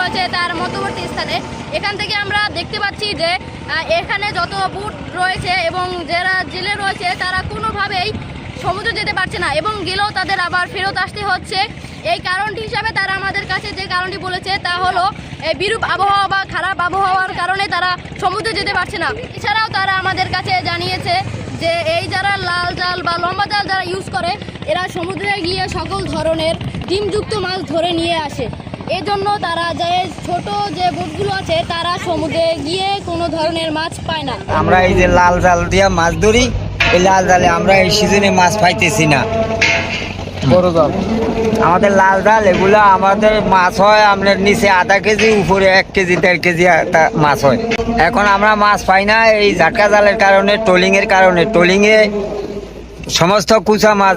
রয়েছে তার মধ্যবর্তী স্থানে। এখান থেকে আমরা দেখতে পাচ্ছি যে এখানে যত বুট রয়েছে এবং যারা জেলে রয়েছে, তারা কোনোভাবেই সমুদ্রে যেতে পারছে না এবং গেলেও তাদের আবার ফেরত আসতে হচ্ছে। এই কারণটি হিসাবে তারা আমাদের কাছে যে কারণটি বলেছে, তা হলো, এই বিরূপ আবহাওয়া বা খারাপ আবহাওয়ার কারণে তারা সমুদ্রে যেতে পারছে না। এছাড়াও তারা আমাদের কাছে জানিয়েছে যে, এই যারা লাল জাল বা লম্বা জাল যারা ইউজ করে, এরা সমুদ্রে গিয়ে সকল ধরনের ডিমযুক্ত মাছ ধরে নিয়ে আসে। এজন্য তারা যে ছোট যে বোটগুলো আছে তারা সমুদ্রে গিয়ে কোনো ধরনের মাছ পায় না। আমরা এই যে লাল জাল দিয়া মাছ ধরি এই লাল জালে আমরা এই সিজনে মাছ পাইতেছি না। বড় জাল। আমাদের লাল জাল এগুলো আমাদের মাছ হয় আপনার নিচে আধা কেজি উপরে এক কেজি দেড় কেজি একটা মাছ হয়। এখন আমরা মাছ পাই না এই ঝাটকা জালের কারণে ট্রোলিং এর কারণে। ট্রোলিং এ সমস্ত কুচা মাছ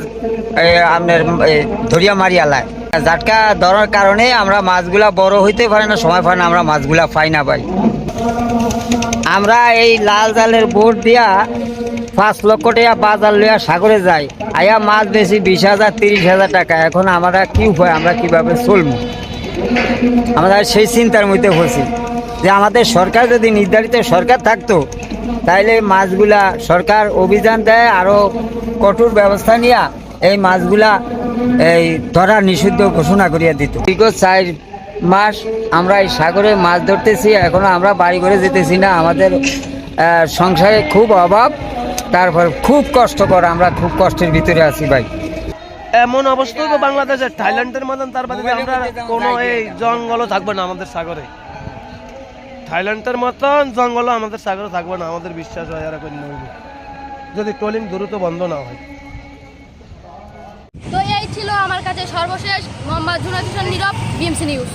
আপনার এ, ধরিয়া মারিয়া লায়। ঝাটকা ধরার কারণে আমরা মাছগুলা বড় হইতে পারে না, সময় পায় না, আমরা মাছগুলা পাই না পাই আমরা এই লাল জালের বোট দিয়া পাঁচ লক্ষ টাকা বাজার লইয়া সাগরে যাই। আয়া মাছ বেশি বিশ হাজার, তিরিশ হাজার টাকা। এখন আমরা কি উপায়, আমরা কীভাবে চলবো? আমরা সেই চিন্তার মধ্যে পড়ছি যে আমাদের সরকার যদি নির্ধারিত সরকার থাকতো, তাইলে মাছগুলা সরকার অভিযান দেয় আরও কঠোর ব্যবস্থা নিয়ে এই মাছগুলা এই ধরা নিষিদ্ধ ঘোষণা করিয়া দিত। বিগত চার মাস আমরা এই সাগরে মাছ ধরতেছি এখনও আমরা বাড়ি করে যেতেছি না। আমাদের সংসারে খুব অভাব তারপর খুব কষ্টকর আমরা খুব কষ্টের ভিতরে আছি ভাই। এমন অবস্থা তো বাংলাদেশের থাইল্যান্ডের মতন তার বাদে আমরা কোনো এই জঙ্গলও থাকবে না আমাদের সাগরে। থাইল্যান্ডের মতন জঙ্গলও আমাদের সাগরে থাকবে না আমাদের বিশ্বাস হয় আর এখন যদি ট্রোলিং দ্রুত বন্ধ না হয়। ছিল আমার কাছে সর্বশেষ মোহাম্মদ জুনাদ হোসেন নীরব বিএমসি নিউজ।